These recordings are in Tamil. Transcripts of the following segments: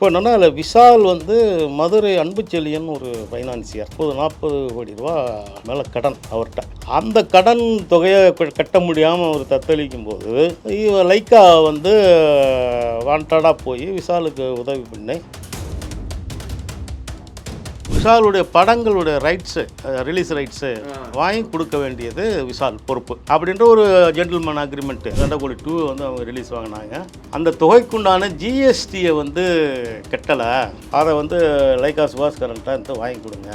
இப்போ என்னன்னா அதில் விஷால் வந்து மதுரை அன்புச்செழியன் ஒரு ஃபைனான்சியர் முப்பது நாற்பது கோடி ரூபா மேலே கடன் அவர்கிட்ட அந்த கடன் தொகையை கட்ட முடியாமல் அவர் தத்தளிக்கும் போது இவ லைக்கா வந்து வாண்டடாக போய் விஷாலுக்கு உதவி பண்ணி விஷாலுடைய படங்களுடைய ரைட்ஸு ரிலீஸ் ரைட்ஸு வாங்கி கொடுக்க வேண்டியது விஷால் பொறுப்பு. அப்படின்ற ஒரு ஜென்டில்மேன் அக்ரிமெண்ட்டு ரெண்டரை கோடி டூ வந்து அவங்க ரிலீஸ் வாங்கினாங்க. அந்த தொகைக்குண்டான ஜிஎஸ்டியை வந்து கட்டலை. அதை வந்து லைக்கா சுபாஸ்கரன்ட்ட வந்து வாங்கி கொடுங்க.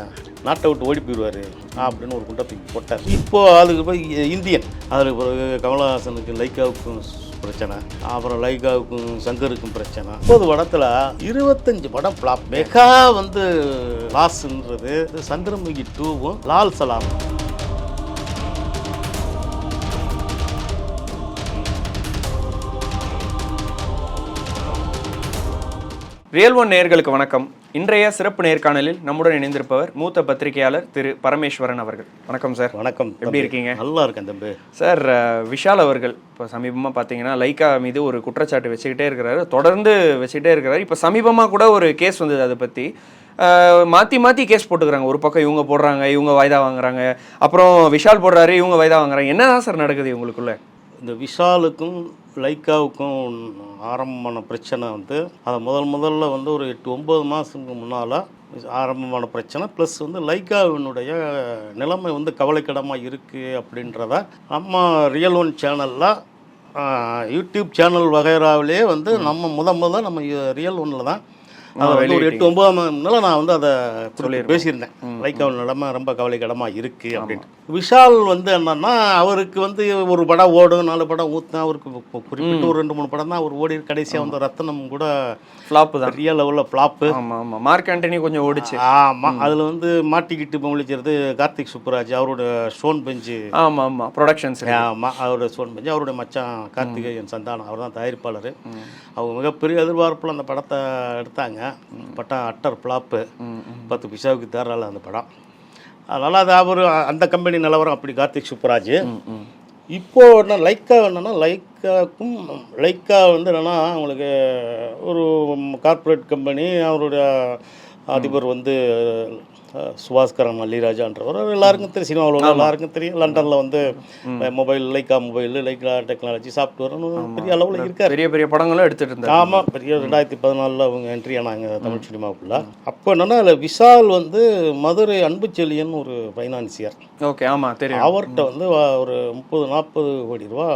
நாட்டை விட்டு ஓடி போயிடுவார் அப்படின்னு ஒரு குண்டை தூக்கி போட்டார். இப்போது அதுக்கு போய் இந்தியன் அதில் பிறகு கமலஹாசனுக்கு லைக்காவுக்கும் பிரச்சனை. அப்புறம் லைகாவுக்கும் சங்கருக்கும் பிரச்சனை. முப்பது படத்தில் இருபத்தஞ்சு படம் ஃப்ளாப் மெகா வந்து லாஸ்ன்றது. சந்திரமுகி டூவும் லால் சலாம் ரியல் ஒன் நேயர்களுக்கு வணக்கம். இன்றைய சிறப்பு நேர்காணலில் நம்முடன் இணைந்திருப்பவர் மூத்த பத்திரிகையாளர் திரு பரமேஸ்வரன் அவர்கள். வணக்கம் சார். வணக்கம் எப்படி. இருக்கீங்க? நல்லா இருக்கேன் தம்பி. சார் விஷால் அவர்கள் இப்போ சமீபமாக பார்த்தீங்கன்னா லைக்கா மீது ஒரு குற்றச்சாட்டு வச்சுக்கிட்டே இருக்கிறாரு. தொடர்ந்து வச்சுக்கிட்டே இருக்கிறாரு. இப்போ சமீபமாக கூட ஒரு கேஸ் வந்தது அதை பற்றி மாற்றி மாற்றி கேஸ் போட்டுக்கிறாங்க. ஒரு பக்கம் இவங்க போடுறாங்க இவங்க வாய்தா வாங்குறாங்க. அப்புறம் விஷால் போடுறாரு இவங்க வாய்தா வாங்குறாங்க. என்னதான் சார் நடக்குது இவங்களுக்குள்ள? இந்த விஷாலுக்கும் லைக்காவுக்கும் ஆரம்பமான பிரச்சனை வந்து அதை முதல் முதல்ல வந்து ஒரு எட்டு ஒம்பது மாதத்துக்கு முன்னால் ஆரம்பமான பிரச்சனை. ப்ளஸ் வந்து லைக்காவினுடைய நிலைமை வந்து கவலைக்கிடமாக இருக்குது அப்படின்றத நம்ம ரியல் ஒன் சேனலில் யூடியூப் சேனல் வகைராவிலே வந்து நம்ம முத முத நம்ம ரியல் ஒன்னில் தான் அதை வந்து ஒரு எட்டு ஒன்பதாம் முன்னால நான் வந்து அதை சொல்லி பேசியிருந்தேன். லைக்காவின் நிலைமை ரொம்ப கவலைக்கிடமாக இருக்குது அப்படின்ட்டு. விஷால் வந்து என்னன்னா அவருக்கு வந்து ஒரு படம் ஓடும் நாலு படம் ஊற்றும் அவருக்கு குறிப்பிட்ட ஒரு ரெண்டு மூணு படம் தான் அவர் ஓடி கடைசியாக வந்து ரத்தனம் கூட ஃப்ளாப்பு தான். பெரிய லெவலில் ஃப்ளாப்பு ஆமாம் ஆமாம் மார்க் ஆண்டனி கொஞ்சம் ஓடிச்சு. ஆமாம் அதில் வந்து மாட்டிக்கிட்டு முழிக்கிறது கார்த்திக் சுப்புராஜ் அவரோட ஸ்டோன் பெஞ்சு. ஆமாம் ஆமாம் ப்ரொடக்ஷன்ஸ் ஆமாம் அவரோட ஸ்டோன் பெஞ்சு. அவருடைய மச்சான் கார்த்திகேயன் சந்தானம். அவர் தான் தயாரிப்பாளர் அவங்க மிகப்பெரிய எதிர்பார்ப்பில் அந்த படத்தை எடுத்தாங்க. பட்டம் அட்டர் ஃப்ளாப்பு பத்து பிசாவுக்கு தேரல அந்த படம். அதனால் அது அவர் அந்த கம்பெனி நிலவரம் அப்படி கார்த்திக் சுப்புராஜ். இப்போ என்ன லைக்கா என்னன்னா லைக்காக்கும் லைக்கா வந்து என்னன்னா அவங்களுக்கு ஒரு கார்ப்பரேட் கம்பெனி அவருடைய அதிபர் வந்து சுபாஸ்கரன் மல்லிராஜான்றவர். எல்லாருக்கும் தெரியும் சினிமாவில் உள்ள எல்லாருக்கும் தெரியும். லண்டனில் வந்து mobile Lyca mobile Lyca technology சாஃப்ட்வேர்னு பெரிய அளவில் இருக்கார். பெரிய பெரிய படங்களும் எடுத்துட்டு இருந்தாரு. ஆமாம் பெரிய ரெண்டாயிரத்தி பதினாலில் அவங்க என்ட்ரி ஆனாங்க தமிழ் சினிமாவுக்குள்ள அப்போ என்னன்னா அதில் விஷால் வந்து மதுரை அன்புச்செழியன் ஒரு ஃபைனான்சியர் ஓகே ஆமா தெரியும். அவர்கிட்ட வந்து ஒரு முப்பது நாற்பது கோடி ரூபா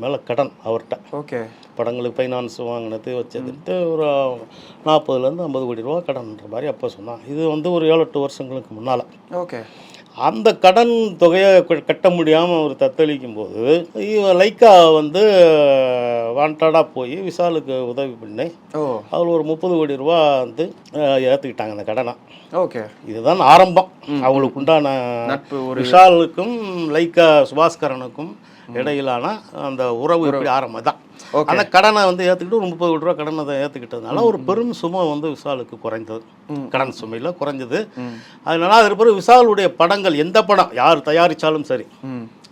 மேலே கடன் அவர்கிட்ட ஓகே. படங்களுக்கு ஃபைனான்ஸ் வாங்கினது வச்சதுன்ட்டு ஒரு நாற்பதுலேருந்து ஐம்பது கோடி ரூபா கடன்ற மாதிரி அப்போ சொன்னான். இது வந்து ஒரு ஏழு எட்டு வருஷங்களுக்கு முன்னால். ஓகே. அந்த கடன் தொகையை கட்ட முடியாமல் அவர் தத்தளிக்கும் போது லைக்கா வந்து வாண்டடாக போய் விஷாலுக்கு உதவி பண்ணி அதில் ஒரு முப்பது கோடி ரூபா வந்து ஏற்றுக்கிட்டாங்க அந்த கடனை. ஓகே. இதுதான் ஆரம்பம். அவங்களுக்கு உண்டான விஷாலுக்கும் லைக்கா சுபாஸ்கரனுக்கும் இடையிலான அந்த உறவு இப்படி ஆரம்பம் தான். அந்த கடனை வந்து ஏற்றுக்கிட்டு ஒரு முப்பது கோடி ரூபா கடனை அதை ஏற்றுக்கிட்டதுனால ஒரு பெரும் சுமை வந்து விஷாலுக்கு குறைந்தது. கடன் சுமையில் குறைஞ்சது. அதனால அது பிறகு விஷாலுடைய படங்கள் எந்த படம் யார் தயாரித்தாலும் சரி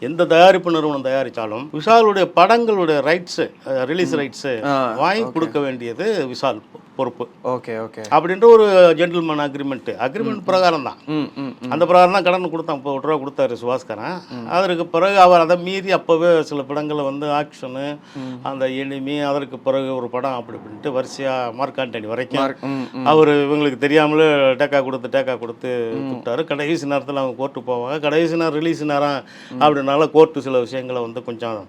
எந்த தயாரிப்பு நிறுவனம் தயாரித்தாலும் விஷாலுடைய படங்களுடைய ரைட்ஸு ரிலீஸ் ரைட்ஸு வாங்கி கொடுக்க வேண்டியது விஷால் பொறுப்பு. Okay okay. அப்படின்ற ஒரு ஜென்டில்மேன் அக்ரிமெண்ட் அக்ரிமெண்ட் பிரகாரம் தான். அந்த பிரகாரம் தான் கடன் கொடுத்தான். கோடி ரூபா கொடுத்தாரு சுபாஸ்கரன். அதற்கு பிறகு அவர் அதை மீறி அப்போவே சில படங்களை வந்து ஆக்ஷனு அந்த எனிமி அதற்கு பிறகு ஒரு படம் அப்படி இப்படின்ட்டு வரிசையாக மார்க் ஆண்டனி வரைக்கும் அவர் இவங்களுக்கு தெரியாமலே டேக்கா கொடுத்து டேக்கா கொடுத்து கூப்பிட்டாரு. கடைசி நேரத்தில் அவங்க கோர்ட்டு போவாங்க. கடைசி நேரம் ரிலீஸ் நேரம் அப்படினால கோர்ட்டு சில விஷயங்களை வந்து கொஞ்சம்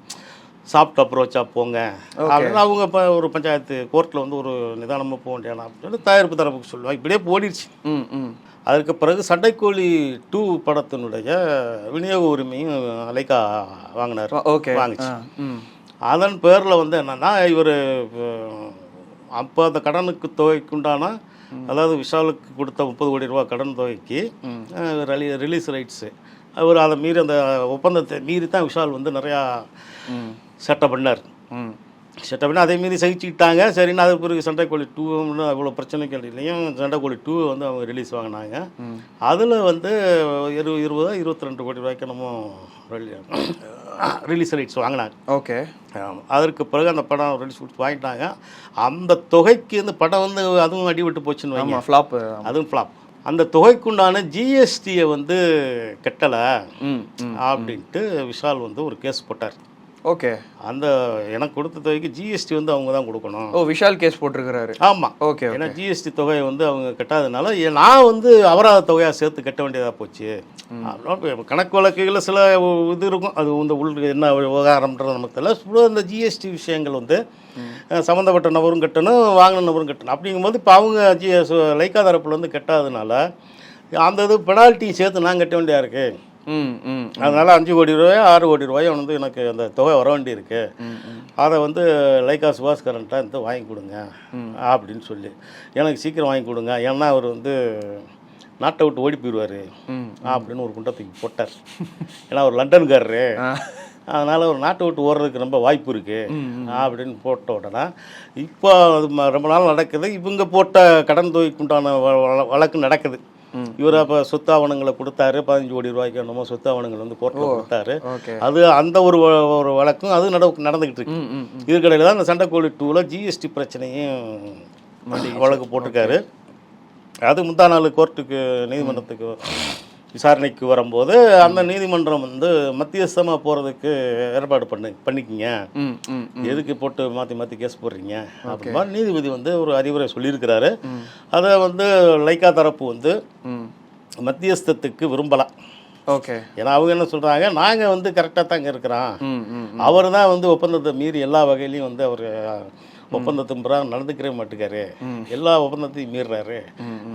சாஃப்ட் அப்ரோச்சாக போங்க. அப்படின்னு அவங்க இப்போ ஒரு பஞ்சாயத்து கோர்ட்டில் வந்து ஒரு நிதானமாக போக வேண்டியான அப்படின்னு தயாரிப்பு தரப்புக்கு சொல்லுவாங்க. இப்படியே போடிடுச்சு. அதற்கு பிறகு சண்டைக்கோழி டூ படத்தினுடைய விநியோக உரிமையும் லைக்கா வாங்கினார். ஓகே வாங்குச்சு. அதன் பேரில் வந்து என்னன்னா இவர் அப்போ அந்த கடனுக்கு தொகைக்குண்டான அதாவது விஷாலுக்கு கொடுத்த முப்பது கோடி ரூபா கடன் தொகைக்கு ரிலீஸ் ரைட்ஸு அவர் அதை மீறி அந்த ஒப்பந்தத்தை மீறி தான் விஷால் வந்து நிறையா ம் செட்டப் பண்ணார். ம். செட்டப் பண்ணி அதே மீறி சகிச்சுக்கிட்டாங்க. சரின்னு அது பிறகு சண்டைக்கோழி டூ அவ்வளோ பிரச்சனைகள் இல்லையும் சண்டைக்கோழி டூ வந்து அவங்க ரிலீஸ் வாங்கினாங்க. அதில் வந்து இரு இருபதா இருபத்தி ரெண்டு கோடி ரூபாய்க்கு நம்ம ரிலீஸ் ரைட்ஸ் வாங்கினாங்க. ஓகே. அதற்கு பிறகு அந்த படம் ரிலீஸ் ரைட்ஸ் வாங்கிட்டாங்க. அந்த தொகைக்கு இந்த படம் வந்து அதுவும் அடிபட்டு போச்சுன்னு வைங்க. ஃப்ளாப் அதுவும் ஃப்ளாப் அந்த தொகைக்குண்டான ஜிஎஸ்டியை வந்து கட்டலை அப்படின்ட்டு விஷால் வந்து ஒரு கேஸ் போட்டார். ஓகே. அந்த எனக்கு கொடுத்த தொகைக்கு ஜிஎஸ்டி வந்து அவங்க தான் கொடுக்கணும். ஓ விஷால் கேஸ் போட்டிருக்கிறாரு. ஆமாம் ஓகே ஏன்னா ஜிஎஸ்டி தொகையை வந்து அவங்க கட்டாதனால நான் வந்து அபராத தொகையாக சேர்த்து கட்ட வேண்டியதாக போச்சு. கணக்கு வழக்குகளில் சில இது இருக்கும். அது இந்த உள் என்ன விவகாரம்ன்றது நமக்கு தெரியல. இந்த ஜிஎஸ்டி விஷயங்கள் வந்து சம்மந்தப்பட்ட நபரும் கட்டணும் வாங்கின நபரும் கட்டணும். அப்படிங்கும்போது இப்போ அவங்க ஜி லைக்கா தரப்புல இருந்து கட்டாதனால அந்த இது பெனால்ட்டியும் சேர்த்து நான் கட்ட வேண்டியதாக இருக்குது அதனால் அஞ்சு கோடி ரூபாய் ஆறு கோடி ரூபாய் வந்து எனக்கு அந்த தொகை வர வேண்டியிருக்கு. அதை வந்து லைக்கா சுபாஷ் கரண்ட்டை வந்து வாங்கி கொடுங்க. அப்படின்னு சொல்லி. எனக்கு சீக்கிரம் வாங்கி கொடுங்க. ஏன்னா அவர் வந்து நாட்டை விட்டு ஓடி போயிடுவார். அப்படின்னு ஒரு குண்டை தூக்கி போட்டார். ஏன்னா அவர் லண்டன்காரரு. அதனால் ஒரு நாட்டை விட்டு ஓடுறதுக்கு ரொம்ப வாய்ப்பு இருக்குது அப்படின்னு போட்ட உடனே இப்போ ரொம்ப நாள் நடக்குது. இவங்க போட்ட கடன் தொகைக்கு உண்டான வ- வழ- வழக்கு நடக்குது. இவர் அப்போ சொத்து ஆவணங்களை கொடுத்தாரு பதினஞ்சு கோடி ரூபாய்க்கு என்னமோ சொத்து ஆவணங்கள் வந்து கோர்ட்டில் கொடுத்தாரு. அது அந்த ஒரு ஒரு வழக்கும் அது நட நடந்துக்கிட்டு இருக்கு. இதுக்கடையில் தான் இந்த சண்டைக்கோழி டூவில் ஜிஎஸ்டி பிரச்சனையும் வழக்கு போட்டிருக்காரு. அது முந்தா நாள் கோர்ட்டுக்கு நீதிமன்றத்துக்கு விசாரணைக்கு வரும்போது அந்த நீதிமன்றம் வந்து மத்தியஸ்தமாக போகிறதுக்கு ஏற்பாடு பண்ணு பண்ணிக்கிங்க. எதுக்கு போட்டு மாற்றி மாற்றி கேஸ் போடுறீங்க? அப்படி மாதிரி நீதிபதி வந்து ஒரு அறிவுரை சொல்லியிருக்கிறாரு. அதை வந்து லைக்கா தரப்பு வந்து மத்தியஸ்தத்துக்கு விரும்பலாம் ஓகே. ஏன்னா அவங்க என்ன சொல்கிறாங்க நாங்கள் வந்து கரெக்டாக தாங்க இருக்கிறோம். ம் ம் அவர் தான் வந்து ஒப்பந்தத்தை மீறி எல்லா வகையிலையும் வந்து அவர் ஒப்பந்தத்தின் பிரகாரம் நடந்துக்கவே மாட்டேங்காரு எல்லா ஒப்பந்தத்தையும் மீறுறாரு.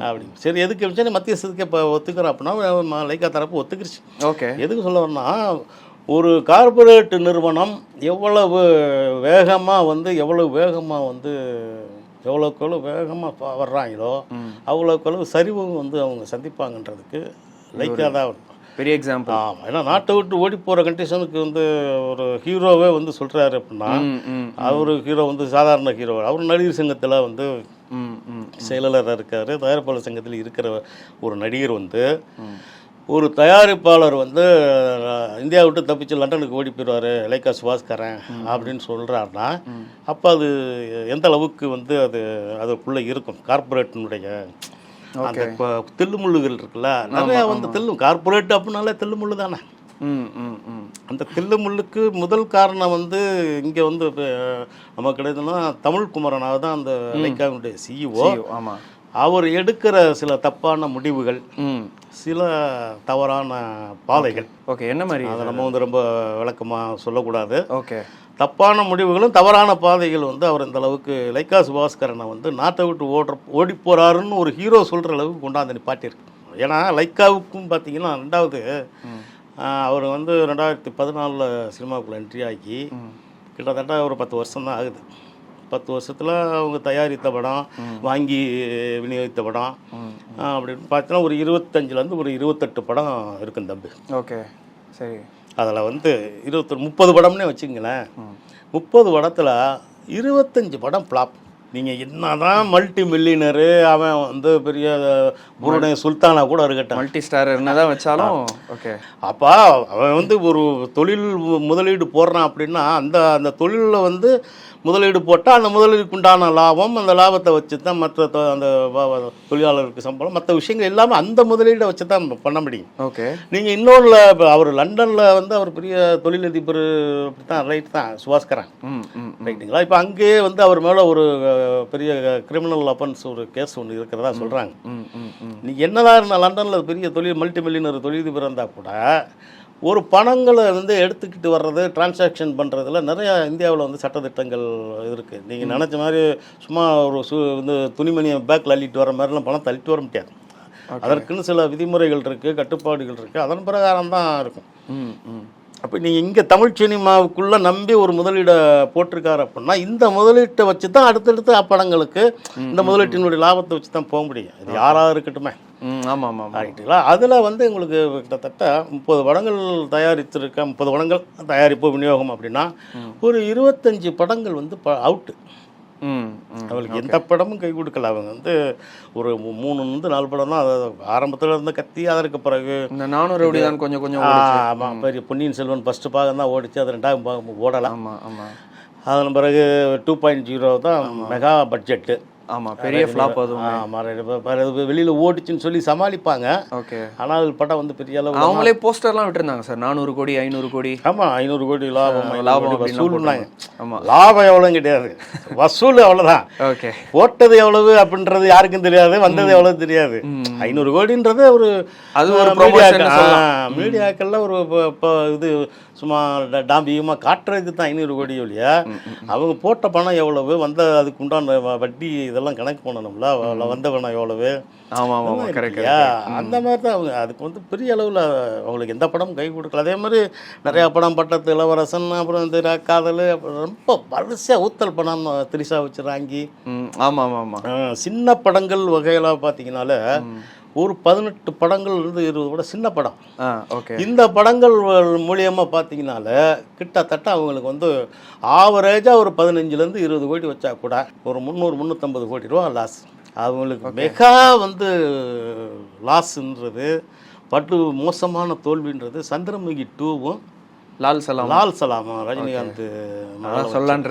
அப்படி சரி எதுக்கு சரி மத்தியஸ்தத்துக்கு இப்போ ஒத்துக்கிறோம் அப்படின்னா லைக்கா தரப்பு ஒத்துக்கிருச்சு. ஓகே. எதுக்கு சொல்ல வரேன்னா ஒரு கார்ப்பரேட் நிறுவனம் எவ்வளவு வேகமாக வந்து எவ்வளவு வேகமாக வந்து எவ்வளோக்கு எவ்வளோ வேகமாக வர்றாங்களோ அவ்வளோக்கு அளவு சரிவும் வந்து அவங்க சந்திப்பாங்கன்றதுக்கு லைக்காக தான் பெரிய எக்ஸாம்பிள் ஆமாம் ஏன்னா நாட்டை விட்டு ஓடி போகிற கண்டிஷனுக்கு வந்து ஒரு ஹீரோவே வந்து சொல்கிறாரு அப்படின்னா அவர் ஹீரோ வந்து சாதாரண ஹீரோ அவர் நடிகர் சங்கத்தில் வந்து செயலாளராக இருக்கார். தயாரிப்பாளர் சங்கத்தில் இருக்கிற ஒரு நடிகர் வந்து ஒரு தயாரிப்பாளர் வந்து இந்தியா விட்டு தப்பிச்சு லண்டனுக்கு ஓடி போயிடுவார். லைக்கா சுபாஸ்கரன் அப்படின்னு சொல்கிறாருன்னா அப்போ அது எந்த அளவுக்கு வந்து அது அதுக்குள்ளே இருக்கும்? கார்ப்பரேட்டினுடைய அந்த இப்போ தில்லுமுள்ளுகள் இருக்குல்ல நிறையா வந்து தில்லு கார்ப்பரேட் அப்படின்னாலே தில்லுமுள்ளு தானே. ம் ம் ம். அந்த தில்லுமுள்ளுக்கு முதல் காரணம் வந்து இங்கே வந்து நமக்கு கிடையாதுன்னா தமிழ் குமரனாக தான் அந்த லைக்காவினுடைய சிஇஓ ஐயோ, ஆமா. அவர் எடுக்கிற சில தப்பான முடிவுகள் சில தவறான பாதைகள். ஓகே. என்ன மாதிரி? அதை நம்ம வந்து ரொம்ப விளக்கமாக சொல்லக்கூடாது. ஓகே. தப்பான முடிவுகளும் தவறான பாதைகள் வந்து அவர் இந்த அளவுக்கு லைக்கா சுபாஸ்கரனை வந்து நாட்டை விட்டு ஓடுற ஓடி போகிறாருன்னு ஒரு ஹீரோ சொல்கிற அளவுக்கு கொண்டாந்து நிப்பாட்டியிருக்கு. ஏன்னா லைக்காவுக்கும் பார்த்தீங்கன்னா ரெண்டாவது அவர் வந்து ரெண்டாயிரத்தி பதினாலில் சினிமாவுக்குள்ள என்ட்ரி ஆகி கிட்டத்தட்ட ஒரு பத்து வருஷம் தான் ஆகுது. பத்து வருஷத்தில் அவங்க தயாரித்த படம் வாங்கி விநியோகித்த படம். அப்படின்னு பார்த்தீங்கன்னா ஒரு இருபத்தஞ்சிலேருந்து ஒரு இருபத்தெட்டு படம் இருக்கும் தம்பி. ஓகே சரி. அதில் வந்து இருபத்தொரு முப்பது படம்னே வச்சுங்களேன் முப்பது படத்தில் இருபத்தஞ்சி படம் ஃப்ளாப் நீங்கள் என்னதான் மல்டி மில்லியனரு அவன் வந்து பெரிய புருடைய சுல்தானா கூட இருக்கட்டும். மல்டி ஸ்டார் என்னதான் வச்சாலும் ஓகே. அப்போ அவன் வந்து ஒரு தொழில் முதலீடு போடுறான் அப்படின்னா அந்த அந்த தொழிலில் வந்து முதலீடு போட்டால் அந்த முதலீடுக்கு உண்டான லாபம் அந்த லாபத்தை வச்சு தான் மற்ற அந்த தொழிலாளருக்கு சம்பளம். மற்ற விஷயங்கள் எல்லாமே அந்த முதலீடை வச்சு தான் பண்ண முடியும். ஓகே. நீங்கள் இன்னொன்றில் இப்போ அவர் லண்டனில் வந்து அவர் பெரிய தொழிலதிபர் அப்படி தான் ரைட் தான் சுபாஸ்கரன் ரைட்டுங்களா இப்போ அங்கேயே வந்து அவர் மேலே ஒரு பெரிய கிரிமினல் அஃபென்ஸ் ஒரு கேஸ் ஒன்று இருக்கிறதா சொல்கிறாங்க ம் ம் ம். நீ என்னதான் இருந்தால் லண்டனில் பெரிய தொழில் மல்டி மில்லியனர் தொழிலதிபர் இருந்தால் கூட ஒரு பணங்களை வந்து எடுத்துக்கிட்டு வர்றது டிரான்சாக்ஷன் பண்ணுறதுல நிறைய இந்தியாவில் வந்து சட்டத்திட்டங்கள் இருக்குது நீங்கள் நினச்ச மாதிரி சும்மா ஒரு சு வந்து துணிமணியை பேக்கில் அள்ளிட்டு வர மாதிரிலாம் பணம் தள்ளிட்டு வர முடியாது. அதற்குன்னு சில விதிமுறைகள் இருக்குது கட்டுப்பாடுகள் இருக்குது அதன் பிரகாரம் தான் இருக்கும். அப்போ நீங்கள் இங்கே தமிழ் சினிமாவுக்குள்ளே நம்பி ஒரு முதலீடை போட்டிருக்காரு அப்படின்னா இந்த முதலீட்டை வச்சு தான் அடுத்தடுத்த படங்களுக்கு இந்த முதலீட்டினுடைய லாபத்தை வச்சு தான் போக முடியும். இது யாராக இருக்கட்டுமே. ஆமாம் ஆமாம் ஆமாம் ரைட்டுங்களா அதில் வந்து உங்களுக்கு கிட்டத்தட்ட முப்பது படங்கள் தயாரித்திருக்க முப்பது படங்கள் தயாரிப்பு விநியோகம் அப்படின்னா ஒரு இருபத்தஞ்சி படங்கள் வந்து அவுட்டு. ம் ம் அவங்களுக்கு எந்த படமும் கை கொடுக்கல. அவங்க வந்து ஒரு மூ- மூணு வந்து நாலு படம் தான். அது ஆரம்பத்தில் இருந்த கத்தி அதற்கு பிறகு இந்த நானூறு ரவுடி தான் கொஞ்சம் கொஞ்சம் ஆ, ஓடுச்சு. ஆமா பெரிய பொன்னியின் செல்வன் ஃபஸ்ட்டு பாகம் தான் ஓடிச்சு. அது ரெண்டாவது பாகம் ஓடலாம் ஆமா ஆமா. அதன் பிறகு டூ பாயிண்ட் ஜீரோ தான் மெகா பட்ஜெட்டு ஆமா பெரிய ஃப்ளாப் அதுவும். ஆமாம் வெளியில் ஓடிச்சுன்னு சொல்லி சமாளிப்பாங்க. ஓகே. ஆனால் அது படம் வந்து பெரிய அளவு அவங்களே போஸ்டர்லாம் விட்டுருந்தாங்க சார். நானூறு கோடி ஐநூறு கோடி. ஆமாம் ஐநூறு கோடி லாபம் லாபம் வசூல்னாங்க. ஆமா. லாபம் எவ்வளோன்னு கிடையாது வசூல் அவ்வளோதான் ஓகே. போட்டது எவ்வளவு அப்படின்றது யாருக்கும் தெரியாது வந்தது எவ்வளவு தெரியாது. ஐநூறு கோடின்றது ஒரு அது ஒரு மீடியாக்கள், மீடியாக்கள்ல ஒரு ப- ப- இது சும்மா ட- டாம்பிகமாக காட்டுறதுக்கு தான் ஐநூறு கோடி இல்லையா அவங்க போட்ட பணம் எவ்வளவு வந்த அதுக்கு உண்டான வட்டி இதெல்லாம் கணக்கு பண்ணணும்ல வந்த பணம் எவ்வளவு? அந்த மாதிரி தான் அவங்க அதுக்கு வந்து பெரிய அளவில் அவங்களுக்கு எந்த படமும் கை கொடுக்கல. அதே மாதிரி நிறையா படம் பட்டத்து இளவரசன் அப்புறம் இந்த காதல் அப்புறம் ரொம்ப வரிசையாக ஊத்தல் படம் திரிசா வச்சு வாங்கி ம் ஆமா ஆமா ஆமா ஆ, சின்ன படங்கள் வகையில் பார்த்தீங்கனால ஒரு பதினெட்டு படங்கள் இருந்து இருபது கூட சின்ன படம். ஓகே. இந்த படங்கள் மூலியமாக பார்த்தீங்கனால கிட்டத்தட்ட அவங்களுக்கு வந்து ஆவரேஜாக ஒரு பதினஞ்சுலேருந்து இருபது கோடி வச்சா கூட ஒரு முந்நூறு முந்நூற்றம்பது கோடி ரூபா லாஸ் அவங்களுக்கு மெகா வந்து லாஸ்ன்றது பட்டு மோசமான தோல்வின்றது சந்திரமுகி டூவும் லால் சலாம் லால் சலாமா ரஜினிகாந்த் சொல்லலான்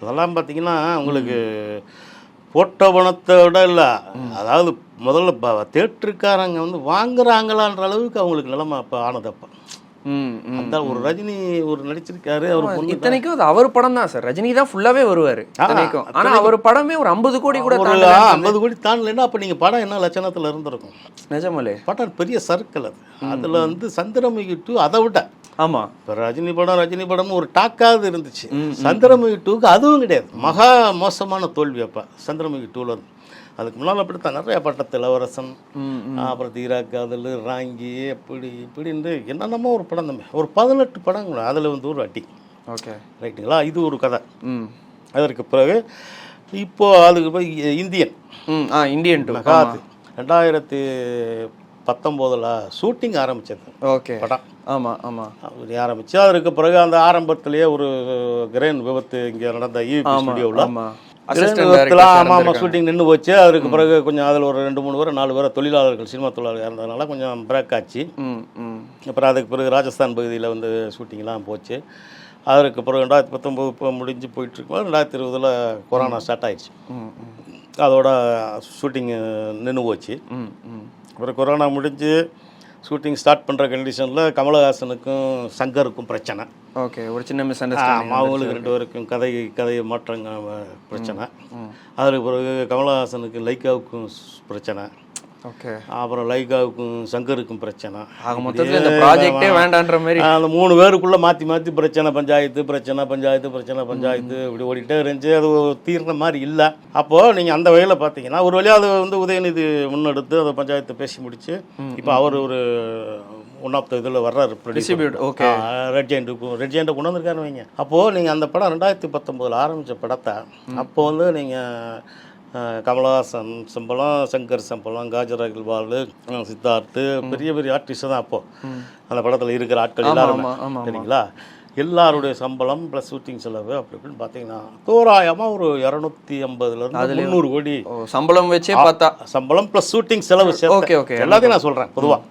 அதெல்லாம் பார்த்தீங்கன்னா உங்களுக்கு போட்ட பணத்தை விட இல்லை. அதாவது முதல்ல தேட்டருக்காரங்க வந்து வாங்குறாங்களான்ற அளவுக்கு அவங்களுக்கு நிலைமை அப்போ ஆனதப்போ அந்த ஒரு ரஜினி ஒரு நடிச்சிருக்காரு அவர் இத்தனைக்கும் அது அவர் படம் தான் சார். ரஜினி தான் ஃபுல்லாவே வருவாரு ஆனா அவர் படமே ஒரு ஐம்பது கோடி கூட ஐம்பது கோடி தாண்டலைன்னா அப்போ நீங்கள் படம் என்ன லட்சணத்தில் இருந்திருக்கும்? நிஜமலே. படம் பெரிய சர்க்கிள் அது. அதில் வந்து சந்திரமுகி டூ அதை விட ஆமா. இப்போ ரஜினி படம் ரஜினி படம் ஒரு டாக்காவது இருந்துச்சு. சந்திரமுகி டூக்கு அதுவும் கிடையாது. மகா மோசமான தோல்வி அப்போ சந்திரமுகி டூவில் அதுக்கு முன்னால் அப்படித்தான் நிறைய பட்டத்து இளவரசன் அப்புறம் தீரா காதல் ராங்கி இப்படி இப்படின்னு என்னென்னமோ ஒரு படம் தம்பி. ஒரு பதினெட்டு படங்கள் அதில் வந்து ஒரு அடி. ஓகே. ரைட்டுங்களா? இது ஒரு கதை. அதற்கு பிறகு இப்போ அதுக்கு போய் இந்தியன். இந்தியன் ரெண்டாயிரத்தி பத்தொம்போதில் ஷூட்டிங் ஆரம்பிச்சது ஓகே. படம். ஆமா ஆமா. அப்படி ஆரம்பிச்சு அதற்கு பிறகு அந்த ஆரம்பத்திலேயே ஒரு கிரேன் விபத்து இங்கே நடந்த ஈவி ஸ்டுடியோவில் ஆமாம் ஆமாம் ஷூட்டிங் நின்று போச்சு. அதுக்கு பிறகு கொஞ்சம் அதில் ஒரு ரெண்டு மூணு பேர் நாலு பேர் தொழிலாளர்கள் சினிமா தொழிலாளர்கள் இருந்ததுனால கொஞ்சம் பிரேக் ஆச்சு. அப்புறம் அதுக்கு பிறகு ராஜஸ்தான் பகுதியில் வந்து ஷூட்டிங்லாம் போச்சு. அதற்கு பிறகு ரெண்டாயிரத்தி பத்தொம்போது இப்போ முடிஞ்சு போயிட்டு இருக்கும்போது ரெண்டாயிரத்தி இருபதில் கொரோனா ஸ்டார்ட் ஆயிடுச்சு. அதோட ஷூட்டிங் நின்று போச்சு. அப்புறம் கொரோனா முடிஞ்சு ஷூட்டிங் ஸ்டார்ட் பண்ணுற கண்டிஷனில் கமலஹாசனுக்கும் சங்கருக்கும் பிரச்சனை. ஓகே ஒரு சின்ன மிஸ் அண்டர்ஸ்டாண்டிங் அவங்களுக்கு ரெண்டு பேருக்கும் கதை கதை மாற்றங்க பிரச்சனை. அதுக்கு பிறகு கமலஹாசனுக்கு லைக்காவுக்கும் பிரச்சனை. ஓகே. அப்புறம் லைக்காவுக்கும் சங்கருக்கும் பிரச்சனை. ஆக மொத்தத்துல இந்த ப்ராஜெக்டே வேண்டான்ற மாதிரி. அந்த மூணு பேருக்குள்ள மாற்றி மாற்றி பிரச்சனை பஞ்சாயத்து பிரச்சனை பஞ்சாயத்து பிரச்சனை பஞ்சாயத்து இப்படி ஓடிட்டே இருந்துச்சு. அது ஒரு தீர்ந்த மாதிரி இல்லை. அப்போது நீங்கள் அந்த வகையில் பார்த்தீங்கன்னா ஒரு வழியாக அது வந்து உதயநிதி முன்னெடுத்து அதை பஞ்சாயத்தை பேசி முடிச்சு இப்போ அவர் ஒரு ஒன் ஆஃப் த இதில் வர்றாரு Distribute, okay. Red Giant Red ஜெயிண்ட்டை கொண்டு வந்திருக்காரு வைங்க. அப்போது நீங்கள் அந்த படம் ரெண்டாயிரத்தி பத்தொம்போதில் ஆரம்பித்த படத்தை அப்போ வந்து நீங்கள் கமலஹாசன் சம்பளம் சங்கர் சம்பளம் காஜர் அகில்வால் சித்தார்த்து பெரிய பெரிய ஆர்டிஸ்ட் தான் அப்போது அந்த படத்தில் இருக்கிற ஆட்கள் எல்லாருமே. சரிங்களா எல்லாருடைய சம்பளம் ப்ளஸ் ஷூட்டிங் செலவு அப்படி இப்படின்னு பார்த்தீங்கன்னா தோராயமாக ஒரு இரநூத்தி ஐம்பதுலேருந்து முந்நூறு கோடி. சம்பளம் வச்சே பார்த்தா. சம்பளம் ப்ளஸ் ஷூட்டிங் செலவு சேர்த்து. ஓகே ஓகே எல்லாத்தையும் நான் சொல்கிறேன் பொதுவாக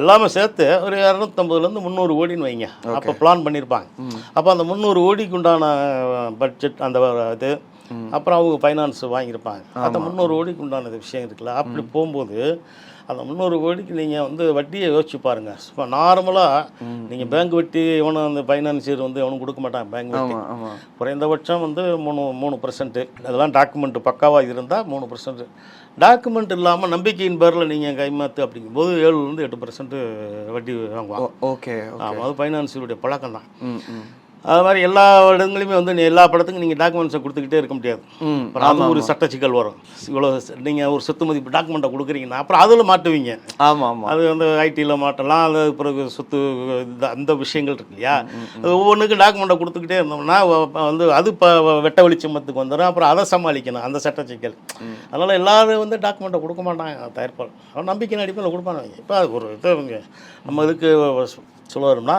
எல்லாமே சேர்த்து ஒரு இரநூத்தம்பதுலேருந்து முந்நூறு கோடின்னு வைங்க. அப்போ பிளான் பண்ணியிருப்பாங்க அப்போ அந்த முந்நூறு கோடிக்கு உண்டான பட்ஜெட் அந்த இது அப்புறம் அவங்க ஃபைனான்ஸ் வாங்கியிருப்பாங்க. அந்த முந்நூறு கோடிக்கு உண்டான விஷயம் இருக்குல்ல அப்படி போகும்போது அந்த முந்நூறு கோடிக்கு நீங்கள் வந்து வட்டியை யோசிச்சு பாருங்க. இப்போ நார்மலாக நீங்கள் பேங்க் வட்டி எவனும் அந்த ஃபைனான்சியர் வந்து எவனும் கொடுக்க மாட்டான் பேங்க் வட்டி. குறைந்தபட்சம் வந்து மூணு மூணு பர்சன்ட்டு அதெல்லாம் டாக்குமெண்ட் பக்காவாக இருந்தால் மூணு பர்சன்ட் டாக்குமெண்ட் இல்லாமல் நம்பிக்கையின் பேரில் நீங்கள் கைமாத்து அப்படிங்கும்போது ஏழுலேருந்து எட்டு பர்சன்ட் வட்டி வாங்குவாங்க ஓகே ஆமாம் அது ஃபைனான்சியலுடைய பழக்கம் தான் அது மாதிரி எல்லா இடங்களையுமே வந்து எல்லா படத்துக்கும் நீங்கள் டாக்குமெண்ட்ஸை கொடுத்துக்கிட்டே இருக்க முடியாது. அப்புறம் ஒரு சட்ட சிக்கல் வரும். இவ்வளோ நீங்கள் ஒரு சொத்து மதிப்பு டாக்குமெண்ட்டை கொடுக்குறீங்கன்னா அப்புறம் அதில் மாட்டுவீங்க. ஆமா ஆமா அது வந்து ஐடியில் மாட்டலாம் அது பிறகு சொத்து அந்த விஷயங்கள் இருக்கு இல்லையா? அது ஒவ்வொன்றுக்கும் டாக்குமெண்ட்டை கொடுத்துக்கிட்டே இருந்தோம்னா வந்து அது இப்போ வெட்ட வெளிச்சமத்துக்கு வந்துடும் அப்புறம் அதை சமாளிக்கணும் அந்த சட்ட சிக்கல். அதனால் எல்லாரும் வந்து டாக்குமெண்ட்டை கொடுக்க மாட்டாங்க தயாரிப்பாளர். அவன் நம்பிக்கை அடிப்படையில் கொடுப்பானுங்க. இப்போ அது ஒரு இது நம்ம இதுக்கு சொல்ல வரோம்னா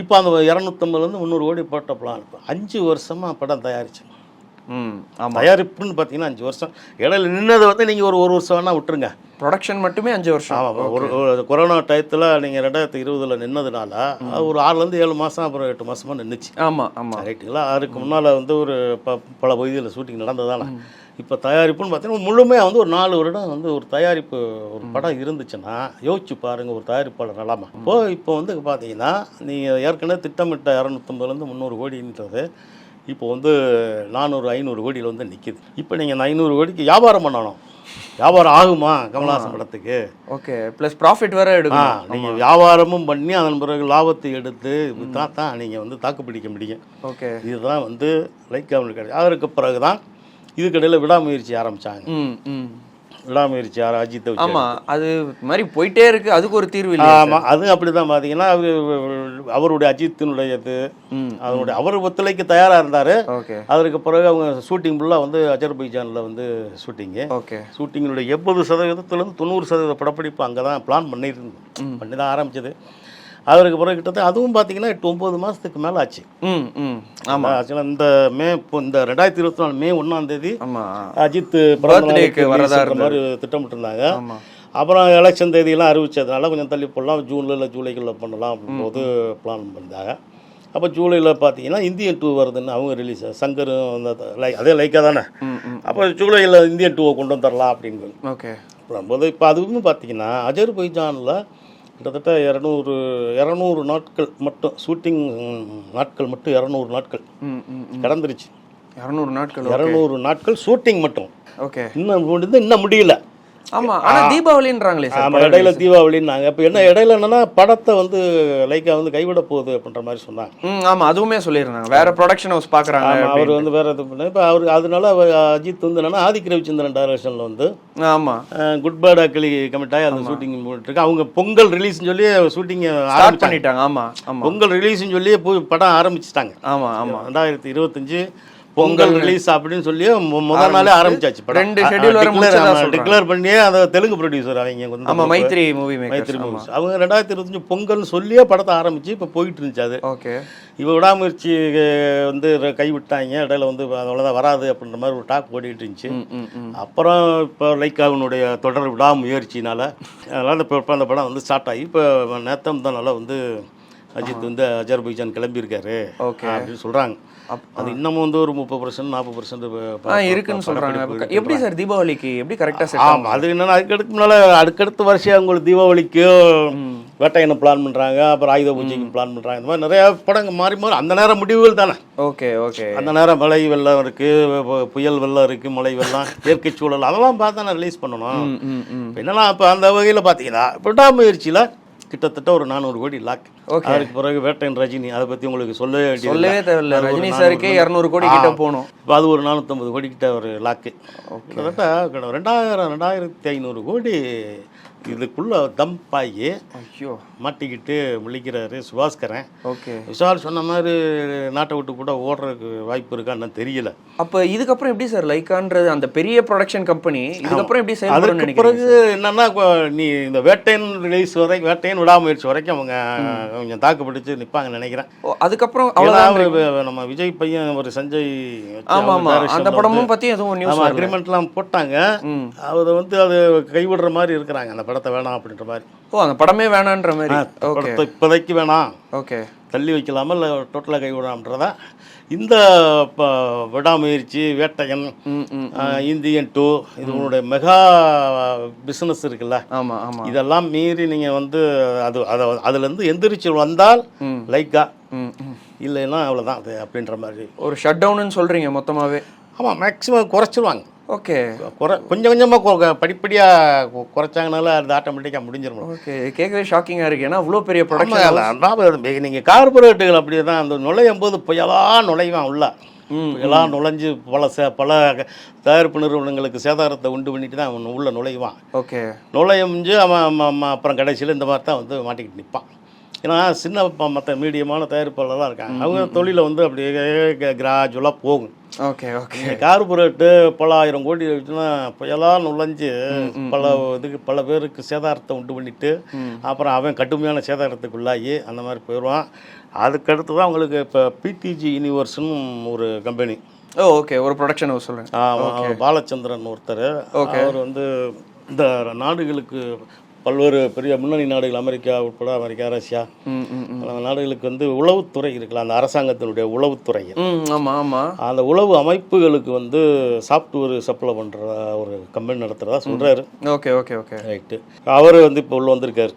இப்போ அந்த இரநூத்தம்பதுலேருந்து முந்நூறு கோடி போட்ட பிளான் இப்போ. அஞ்சு வருஷமாக படம் தயாரிச்சு. ம் ஆமா. தயாரிப்புன்னு பார்த்தீங்கன்னா அஞ்சு வருஷம். இடையில நின்னதை வந்து நீங்கள் ஒரு ஒரு வருஷம் வேணால் விட்டுருங்க. ப்ரொடக்ஷன் மட்டுமே அஞ்சு வருஷம். ஆமாம் ஒரு கொரோனா டயத்தில் நீங்கள் ரெண்டாயிரத்தி இருபதில் நின்னதுனால ஒரு ஆறுலேருந்து ஏழு மாதம் அப்புறம் எட்டு மாதமாக நின்றுச்சு ஆமா ஆமா. ரைட்டுங்களா அதுக்கு முன்னால் வந்து ஒரு ப பல பகுதியில் ஷூட்டிங் நடந்ததால. இப்போ தயாரிப்புன்னு பார்த்தீங்கன்னா முழுமையாக வந்து ஒரு நாலு வருடம் வந்து ஒரு தயாரிப்பு ஒரு படம் இருந்துச்சுன்னா யோசிச்சு பாருங்கள் ஒரு தயாரிப்பாளர் நிலாமா. இப்போ இப்போ வந்து பார்த்தீங்கன்னா நீங்கள் ஏற்கனவே திட்டமிட்ட இரநூத்தம்பதுலேருந்து முந்நூறு கோடின்றது இப்போ வந்து நானூறு ஐநூறு கோடியில் வந்து நிற்கிது இப்போ நீங்கள் ஐநூறு கோடிக்கு வியாபாரம் பண்ணணும். வியாபாரம் ஆகுமா கமலஹாசன் படத்துக்கு? ஓகே ப்ளஸ் ப்ராஃபிட் வேற ஆ எடுக்கணும் நீங்கள் வியாபாரமும் பண்ணி அதன் பிறகு லாபத்தை எடுத்து தான் தான் நீங்கள் வந்து தாக்கு பிடிக்க முடியும். ஓகே. இதுதான் வந்து லைக் கவர்மெண்ட் அதற்கு பிறகு தான் இதுக்கடையில் விடாமுயற்சி ஆரம்பித்தாங்க விடாமுயற்சி ஆர அஜித்தை வச்சு ஆமா அது இது மாதிரி போயிட்டே இருக்கு. அதுக்கு ஒரு தீர்வு இல்லையா ஆமாம் அது? அப்படி தான் பார்த்தீங்கன்னா அவரு அவருடைய அஜித்தினுடையது ம் அதனுடைய அவர் ஒத்துழைக்க தயாராக இருந்தார். ஓகே. அதற்கு பிறகு அவங்க ஷூட்டிங் ஃபுல்லாக வந்து அஜர்பைஜானில் வந்து ஷூட்டிங்கு. ஓகே. ஷூட்டிங்கினுடைய எண்பது சதவீதத்துலேருந்து தொண்ணூறு சதவீத படப்பிடிப்பு அங்கே தான் பிளான் பண்ணியிருந்தோம் பண்ணி தான் ஆரம்பிச்சது. அதற்கு பிறகு கிட்டத்தட்ட அதுவும் பார்த்தீங்கன்னா எட்டு ஒம்பது மாதத்துக்கு மேலே ஆச்சு. ம் ம். ஆமா. ஆக்சுவலாக இந்த மே இப்போ இந்த ரெண்டாயிரத்தி இருபத்தி நாலு மே ஒன்றாம் தேதி ஆமா. அஜித் Birthday-க்கு வரதா மாதிரி திட்டமிட்டிருந்தாங்க. அப்புறம் எலெக்ஷன் தேதியெல்லாம் அறிவிச்சதுனால கொஞ்சம் தள்ளி போடலாம். ஜூனில் இல்லை ஜூலைகளில் பண்ணலாம் அப்படின்போது பிளான் பண்ணாங்க அப்போ ஜூலையில் பார்த்தீங்கன்னா இந்தியன் டூ வருதுன்னு அவங்க ரிலீஸ் சங்கர் அந்த லைக் அதே லைக்காக தானே? அப்போ ஜூலையில் இந்தியன் டூவை கொண்டு வந்துடலாம் அப்படின்னு ஓகே. போது இப்போ அதுவும் பார்த்தீங்கன்னா அஜர்பைஜானில் கிட்டத்தட்ட இரநூறு இரநூறு நாட்கள் மட்டும் ஷூட்டிங் நாட்கள் மட்டும் இரநூறு நாட்கள். கடந்துருச்சு. இரநூறு நாட்கள் இரநூறு நாட்கள் ஷூட்டிங் மட்டும். ஓகே இன்னும் முடிந்து இன்னும் முடியல. ஆமா ஆனா தீபாவளின்றாங்களே சார் ஆமாம் இடையில தீபாவளின்னாங்க. இப்போ என்ன இடையில என்னன்னா படத்தை வந்து லைக்கா வந்து கைவிட போகுது அப்படின்ற மாதிரி சொன்னாங்க. ஆமா அதுவுமே சொல்லியிருந்தாங்க. வேற ப்ரொடக்ஷன் ஹவுஸ் பாக்குறாங்க அவர் வந்து வேற இது பண்ண இப்போ அவர் அதனால அவர் அஜித் வந்து என்னன்னா ஆதிக் ரவிச்சந்திரன் டைரக்ஷனில் வந்து ஆமா. குட் பேட் அக்கிளி கமிட் ஆகி அந்த ஷூட்டிங் போட்டுருக்கு. அவங்க பொங்கல் ரிலீஸ்னு சொல்லி ஷூட்டிங் ஸ்டார்ட் பண்ணிட்டாங்க ஆமா ஆமா. பொங்கல் ரிலீஸ்னு சொல்லி படம் ஆரம்பிச்சிட்டாங்க. ஆமா ஆமா. ரெண்டாயிரத்தி இருபத்தஞ்சு பொங்கல் ரிலீஸ் அப்படின்னு சொல்லி முதல் நாளே ஆரம்பிச்சாச்சு ரெண்டு சொல்றாங்க. டிக்ளேர் பண்ணியே அதை தெலுங்கு ப்ரொடியூசர் அவங்க வந்து ஆமா மைத்ரி மூவி மைத்ரி மூவிஸ் அவங்க ரெண்டாயிரத்தி இருபத்தஞ்சு பொங்கல்னு சொல்லியே படத்தை ஆரம்பிச்சு இப்போ போயிட்டு இருந்துச்சு அது. ஓகே. இப்போ விடாமுயற்சி வந்து கைவிட்டாங்க. இடையில வந்து அவ்வளோதான் வராது அப்படின்ற மாதிரி ஒரு டாக் ஓடிட்டு இருந்துச்சு. அப்புறம் இப்போ லைக்காவினுடைய தொடர் விடாமுயற்சினால அதனால் இப்போ இப்போ அந்த படம் வந்து ஸ்டார்ட் ஆகி இப்போ நேத்தம் தான் நல்லா வந்து அஜித் வந்து அஜர்பைஜான் கிளம்பியிருக்காரு Okay. அப்படின்னு சொல்கிறாங்க அது இன்னமும் வந்து ஒரு முப்பது பர்சன்ட் நாற்பது பர்சன்ட் இருக்குன்னு சொல்றாங்க. அப்ப எப்படி சார் தீபாவளிக்கு? எப்படி கரெக்டா செட் ஆமாம் அது என்னன்னா அதுக்கடுத்து முன்னால் அடுக்கடுத்த வருஷம் அவங்களுக்கு தீபாவளிக்கு வேட்டையனை பிளான் பண்ணுறாங்க அப்புறம் ஆயுத பூஜைக்கு பிளான் பண்ணுறாங்க இந்த மாதிரி நிறையா படங்கள் மாறி மாறி அந்த நேரம் முடிவுகள் தானே? Okay okay. அந்த நேரம் மழை வெள்ளம் இருக்குது புயல் வெள்ளம் இருக்குது மழை வெள்ளம் இயற்கை சூழல் அதெல்லாம் பார்த்து தானே ரிலீஸ் பண்ணணும். என்னன்னா இப்போ அந்த வகையில் பார்த்தீங்கன்னா விடாமுயற்சியில் கிட்டத்தட்ட ஒரு நானூறு கோடி லாக் Okay. அதுக்கு பிறகு வேட்டையன் ரஜினி அதை பற்றி உங்களுக்கு சொல்லவே வேண்டியது சொல்லவே தேவையில்ல. ரஜினி சாருக்கே இரநூறு கோடி கிட்ட போகணும். இப்போ அது ஒரு நானூற்றம்பது கோடி கிட்ட ஒரு லாக்கு. கிட்டத்தட்ட கிட்ட ரெண்டாயிரம் ரெண்டாயிரத்தி ஐநூறு கோடி இதுக்குள்ள தம்ப் ஆகி ஐயோ. மாட்டிக்கிட்டு முழிக்கிறாரு சுபாஸ்கரன். ஓகே. விஷால் சொன்ன மாதிரி நாட்டை விட்டு கூட ஓடுறதுக்கு வாய்ப்பு இருக்கான்னு தெரியல. அப்ப இதுக்கப்புறம் எப்படி சார் லைக்கான்றது அந்த பெரிய ப்ரொடக்ஷன் கம்பெனி இதுக்கப்புறம் எப்படி செயல்படும் அதுக்கு பிறகு என்னன்னா நீ இந்த வேட்டையன் ரிலீஸ் வரைக்கும் வேட்டையன் விடாமுயற்சி வரைக்கும் அவங்க கொஞ்சம் தாக்கு பிடிச்சு நிற்பாங்கன்னு நினைக்கிறேன் அதுக்கப்புறம் அவரு நம்ம விஜய் பையன் ஒரு சஞ்சய் வச்சு ஆமா அவங்க ஆமா. direction அந்த படமும் பத்தி எதுவும் நியூஸ் அக்ரிமெண்ட்லாம் போட்டாங்க. அவர் வந்து அது கைவிடுற மாதிரி இருக்கிறாங்க. அந்த படத்தை வேணாம் அப்படின்ற மாதிரி. ஓ அந்த படமே வேணான்ற மாதிரி. படத்தை இப்போதைக்கு வேணாம். ஓகே. தள்ளி வைக்கலாமா இல்லை டோட்டலாக கைவிடாமன்றதா இந்த ப- விடாமுயற்சி வேட்டையன் இந்தியன் டூ இது உன்னுடைய மெகா பிஸ்னஸ் இருக்குல்ல. ஆமா ஆமா. இதெல்லாம் மீறி நீங்கள் வந்து அது அதை அதுலேருந்து எந்திரிச்சு வந்தால். லைக்கா? இல்லைன்னா அவ்வளோதான் அது அப்படின்ற மாதிரி. ஒரு ஷட் டவுன்னு சொல்றீங்க மொத்தமாவே. ஆமாம் மேக்ஸிமம் குறைச்சிருவாங்க. ஓகே. குறை கொஞ்சம் கொஞ்சமாக படிப்படியாக குறைச்சாங்கனால அது ஆட்டோமேட்டிக்காக முடிஞ்சிடும் ஓகே கேட்கவே ஷாக்கிங்கா இருக்கு. ஏன்னா அவ்வளோ பெரிய ப்ரொடக்ஷன் நீங்கள் கார்பரேட்டுகள் அப்படியே தான் அந்த நுழையும் போது புயலா நுழைவான் உள்ள. ம், புயலா நுழைஞ்சு பல சே பல தயாரிப்பு நிறுவனங்களுக்கு சேதாரத்தை உண்டு பண்ணிட்டு தான் அவன் உள்ள நுழைவான். ஓகே. அவன் அவன் அப்புறம் கடைசியில் இந்த மாதிரி தான் வந்து மாட்டிக்கிட்டு நிற்பான் ஏன்னா சின்ன மற்ற மீடியமான தயாரிப்பாளர்லாம் இருக்காங்க. அவங்க தொழிலை வந்து அப்படியே கிராஜுவலாக போகும். Okay okay. கார்பரேட்டு பல ஆயிரம் கோடி வச்சுன்னா புயலாக நுழைஞ்சு பல இதுக்கு பல பேருக்கு சேதாரத்தை உண்டு பண்ணிட்டு அப்புறம் அவன் கடுமையான சேதாரத்துக்குள்ளாகி அந்த மாதிரி போயிடுவான். அதுக்கடுத்து தான் உங்களுக்கு இப்போ பிடிஜி யூனிவர்ஸ்னு ஒரு கம்பெனி ஓ ஓகே. ஒரு ப்ரொடக்ஷன் ஹவுஸ் சொல்லுங்க ஆமா, அவர் பாலச்சந்திரன் ஒருத்தர். அவர் வந்து இந்த நாடுகளுக்கு பல்வேறு பெரிய முன்னணி நாடுகள் அமெரிக்கா உட்பட அமெரிக்கா ரஷ்யா. நாடுகளுக்கு வந்து உளவுத்துறை இருக்குல்ல அந்த அரசாங்கத்தினுடைய உளவுத்துறை. ம் ஆமா ஆமா. அந்த உளவு அமைப்புகளுக்கு வந்து சாஃப்ட்வேர் சப்ளை பண்ணுற ஒரு கம்பெனி நடத்துகிறதா சொல்கிறாரு ஓகே ஓகே ஓகே. ரைட்டு அவர் வந்து இப்போ உள்ள வந்திருக்காரு.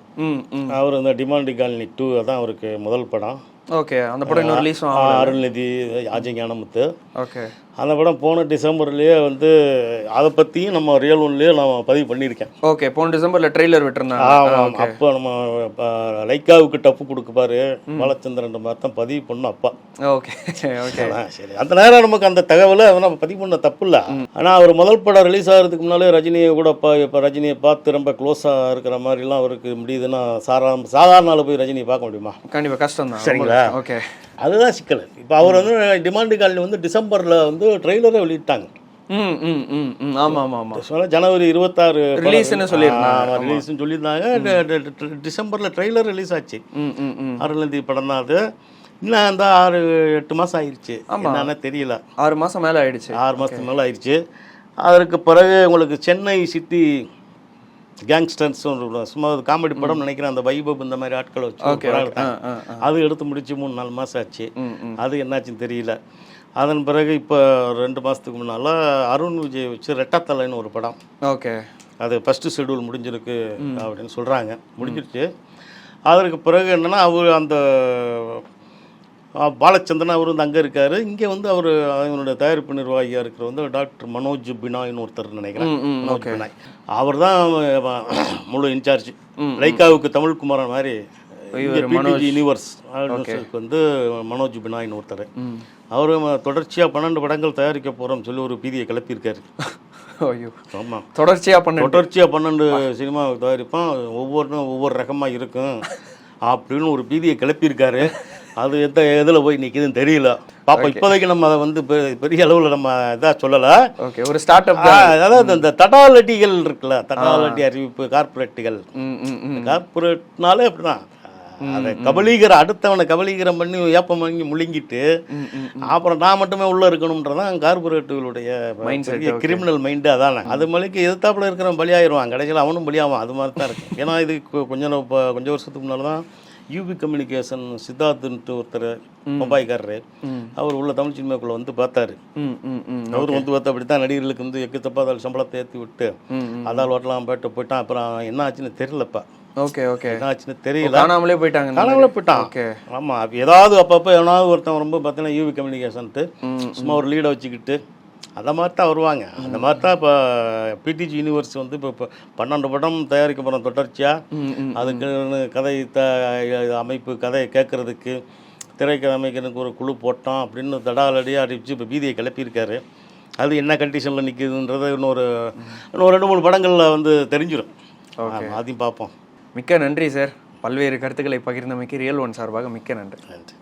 அவர் இந்த டிமாண்டி காலனி டூ அதான் அவருக்கு முதல் படம். ஓகே அந்த படம் இன்னும் ரிலீஸும் ஆ, அருள்நிதி அஜய் ஞானமுத்து ஓகே. அந்த படம் போன டிசம்பர்லேயே வந்து அதை பற்றியும் நம்ம ரியல் ஒன்லேயே நான் பதிவு பண்ணியிருக்கேன். ஓகே போன டிசம்பர்ல ட்ரெய்லர் விட்டுருந்தாங்க. ஆமாம் அப்போ நம்ம லைக்காவுக்கு டப்பு கொடுக்குப்பாரு பாலச்சந்திரன் மாதிரி தான் பதிவு பண்ணோம் அப்பா. Okay okay. சரி. அந்த நேரம் நமக்கு அந்த தகவலை அதை நம்ம பதிவு பண்ண தப்பு இல்லை. ஆனால் அவர் முதல் படம் ரிலீஸ் ஆகிறதுக்கு முன்னாலே ரஜினியை கூட இப்போ இப்போ ரஜினியை பார்த்து ரொம்ப க்ளோஸாக இருக்கிற மாதிரிலாம் அவருக்கு முடியுதுன்னா சாரா சாதாரண போய் ரஜினியை பார்க்க முடியுமா? கண்டிப்பா கஷ்டம் தான் சரிங்களா? ஓகே. அதுதான் சிக்கல். இப்போ அவர் வந்து டிமாண்டு காலனி வந்து டிசம்பரில் வந்து ட்ரெய்லரை வெளியிட்டாங்க. ஜனவரி இருபத்தாறு Release-ன்னு சொல்லியிருந்தாங்க. ரிலீஸ்னு சொல்லியிருந்தாங்க. டிசம்பரில் ட்ரெய்லர் ரிலீஸ் ஆச்சு. ம் ம் ம். அருள்நந்தி படம் தான் அது. இன்னும் அந்த ஆறு எட்டு மாதம் ஆயிடுச்சு என்னன்னு தெரியல. ஆறு மாசம் மேல ஆயிடுச்சு. ஆறு மாதத்துக்கு மேலே ஆயிடுச்சு அதற்கு பிறகு உங்களுக்கு சென்னை சிட்டி கேங்ஸ்டர்ஸ் சும்மா காமெடி படம் நினைக்கிறேன் அந்த வைபவ் இந்த மாதிரி ஆட்களை வச்சு. அது எடுத்து முடிச்சு மூணு நாலு மாதம் ஆச்சு. அது என்னாச்சுன்னு தெரியல. அதன் பிறகு இப்போ ரெண்டு மாதத்துக்கு முன்னால் அருண் விஜய் வச்சு ரெட்டத்தலைன்னு ஒரு படம். ஓகே அது ஃபஸ்ட்டு ஷெடியூல் முடிஞ்சிருக்கு அப்படின்னு சொல்கிறாங்க முடிஞ்சிருச்சு. அதற்கு பிறகு என்னென்னா அவர் அந்த பாலச்சந்திரன் அவர் வந்து அங்கே இருக்கார். இங்கே வந்து அவர் அவனுடைய தயாரிப்பு நிர்வாகியாக இருக்கிற வந்து டாக்டர் மனோஜ் பினாய்னு ஒருத்தர் நினைக்கிறேன். மனோஜ் பினாய். அவர் தான் முழு இன்சார்ஜ். லைக்காவுக்கு தமிழ் குமாரன் மாதிரி யூனிவர்ஸ் வந்து மனோஜ் பினாய்னு ஒருத்தர். அவர் தொடர்ச்சியாக பன்னெண்டு படங்கள் தயாரிக்க போகிறோம்னு சொல்லி ஒரு பீதியை கிளப்பியிருக்காரு. ஐயோ. ஆமாம் தொடர்ச்சியா பண்ண தொடர்ச்சியாக பன்னெண்டு சினிமா தயாரிப்பான். ஒவ்வொன்றும் ஒவ்வொரு ரகமாக இருக்கும் அப்படின்னு ஒரு பீதியை கிளப்பியிருக்காரு. அது எந்த இதில் போய் நிற்கிதுன்னு தெரியல. பாப்போம் இப்போதைக்கு நம்ம அதை வந்து பெரிய அளவில் நம்ம இதாக சொல்லலை. ஓகே ஒரு ஸ்டார்ட் அப் அதாவது இந்த தட்டாலட்டிகள் இருக்குல்ல தட்டாலட்டி அறிவிப்பு ம் கார்ப்பரேட்னாலே அப்படிதான். அதை கபலீகர அடுத்தவனை கபலீகரம் பண்ணி ஏப்பம் வாங்கி முழுங்கிட்டு அப்புறம் நான் மட்டுமே உள்ள இருக்கணும்ன்றதான் கார்பரேட்டுகளுடைய பெரிய கிரிமினல் மைண்டு அதானே. அது மலைக்கு எதிர்த்தாப்புல இருக்கிறவன் பலியாயிருவான். கடைசியில் அவனும் பலியாவான். அது மாதிரி தான் இருக்கும் ஏன்னா இது கொ- கொஞ்ச நாள் இப்போ கொஞ்சம் வருஷத்துக்கு முன்னால் தான் யூபி கம்யூனிகேஷன் சித்தார்த்துன்ட்டு ஒருத்தர் மும்பாய்க்காரரு ம். அவர் உள்ள தமிழ் சினிமாக்குள்ள வந்து பார்த்தாரு. அவர் வந்து பார்த்து அப்படி தான் நடிகர்களுக்கு வந்து எக்கு தப்பாதால் சம்பளத்தை ஏற்றி விட்டு அதால் ஓட்டலாம் போயிட்டு போயிட்டான். அப்புறம் என்ன ஆச்சுன்னு தெரியலப்பா. Okay okay. என்ன ஆச்சுன்னு தெரியல. காணாமலே போயிட்டாங்க. காணாமலே போயிட்டான். ஓகே. ஆமாம் அப்போ ஏதாவது அப்பப்போ எவனாவது ஒருத்தன் ரொம்ப பார்த்தீங்கன்னா யூவி கம்யூனிகேஷன்ட்டு சும்மா ஒரு லீடை வச்சுக்கிட்டு அந்த மாதிரி தான் வருவாங்க. அந்த மாதிரி தான் இப்போ பிடிஜி யூனிவர்ஸ் வந்து இப்போ இப்போ பன்னெண்டு படம் தயாரிக்க போகிறோம் தொடர்ச்சியாக ம் ம் அதுக்கு கதை த அமைப்பு கதையை கேட்குறதுக்கு திரைக்கதை அமைக்கிறதுக்கு ஒரு குழு போட்டோம் அப்படின்னு தடாலடியாக அறிவிச்சு இப்போ பீதியை கிளப்பியிருக்காரு. அது என்ன கண்டிஷனில் நிற்கிதுன்றது இன்னொரு இன்னொரு ரெண்டு மூணு படங்களில் வந்து தெரிஞ்சிடும் அதையும் பார்ப்போம். மிக்க நன்றி சார். பல்வேறு கருத்துக்களை பகிர்ந்தமைக்கு ரியல் ஒன் சார்பாக மிக்க நன்றி. நன்றி.